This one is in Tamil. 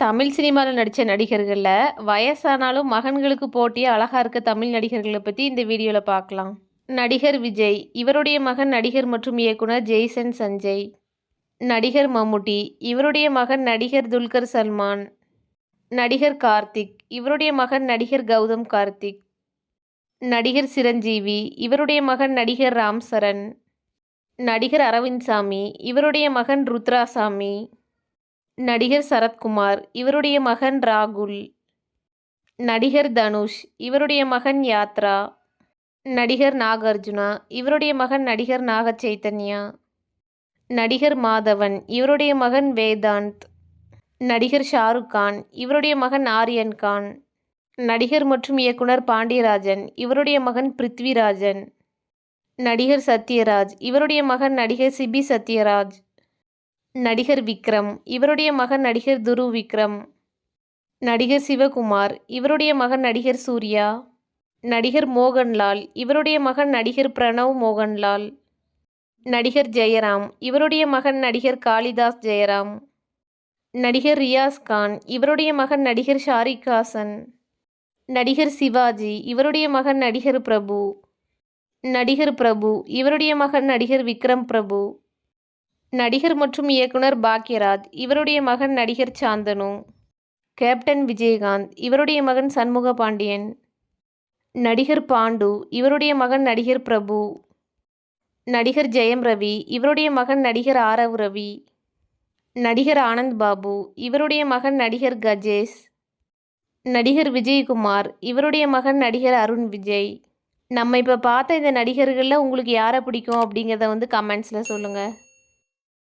தமிழ் சினிமாவில் நடித்த நடிகர்களில் வயசானாலும் மகன்களுக்கு போட்டியே அழகாக இருக்க தமிழ் நடிகர்களை பற்றி இந்த வீடியோவில் பார்க்கலாம் நடிகர் விஜய் இவருடைய மகன் நடிகர் மற்றும் இயக்குனர் ஜெய்சன் சஞ்சய். நடிகர் மம்முட்டி இவருடைய மகன் நடிகர் துல்கர் சல்மான். நடிகர் கார்த்திக் இவருடைய மகன் நடிகர் கௌதம் கார்த்திக். நடிகர் சிரஞ்சீவி இவருடைய மகன் நடிகர் ராம் சரண். நடிகர் அரவிந்த் சாமி இவருடைய மகன் ருத்ராசாமி நடிகர் சரத்குமார் இவருடைய மகன் ராகுல் நடிகர் தனுஷ் இவருடைய மகன் யாத்ரா நடிகர் நாகார்ஜுனா இவருடைய மகன் நடிகர் நாக சைத்தன்யா நடிகர் மாதவன் இவருடைய மகன் வேதாந்த் நடிகர் ஷாருக் கான் இவருடைய மகன் ஆரியன் கான் நடிகர் மற்றும் இயக்குனர் பாண்டியராஜன் இவருடைய மகன் பிருத்விராஜன் நடிகர் சத்யராஜ் இவருடைய மகன் நடிகர் சிபி சத்யராஜ் நடிகர் விக்ரம் இவருடைய மகன் நடிகர் துரு விக்ரம் நடிகர் சிவகுமார் இவருடைய மகன் நடிகர் சூர்யா நடிகர் மோகன்லால் இவருடைய மகன் நடிகர் பிரணவ் மோகன்லால் நடிகர் ஜெயராம் இவருடைய மகன் நடிகர் காளிதாஸ் ஜெயராம் நடிகர் ரியாஸ் கான் இவருடைய மகன் நடிகர் ஷாரிக் ஹாசன் நடிகர் சிவாஜி இவருடைய மகன் நடிகர் பிரபு நடிகர் பிரபு இவருடைய மகன் நடிகர் விக்ரம் பிரபு நடிகர் மற்றும் இயக்குனர் பாக்யராஜ் இவருடைய மகன் நடிகர் சாந்தனு கேப்டன் விஜயகாந்த் இவருடைய மகன் சண்முக பாண்டியன் நடிகர் பாண்டு இவருடைய மகன் நடிகர் பிரபு நடிகர் ஜெயம் ரவி இவருடைய மகன் நடிகர் ஆரவ் ரவி நடிகர் ஆனந்த் பாபு இவருடைய மகன் நடிகர் கஜேஷ் நடிகர் விஜயகுமார் இவருடைய மகன் நடிகர் அருண் விஜய். நம்ம இப்போ பார்த்த இந்த நடிகர்களில் உங்களுக்கு யாரை பிடிக்கும் அப்படிங்கிறத வந்து கமெண்ட்ஸில் சொல்லுங்கள்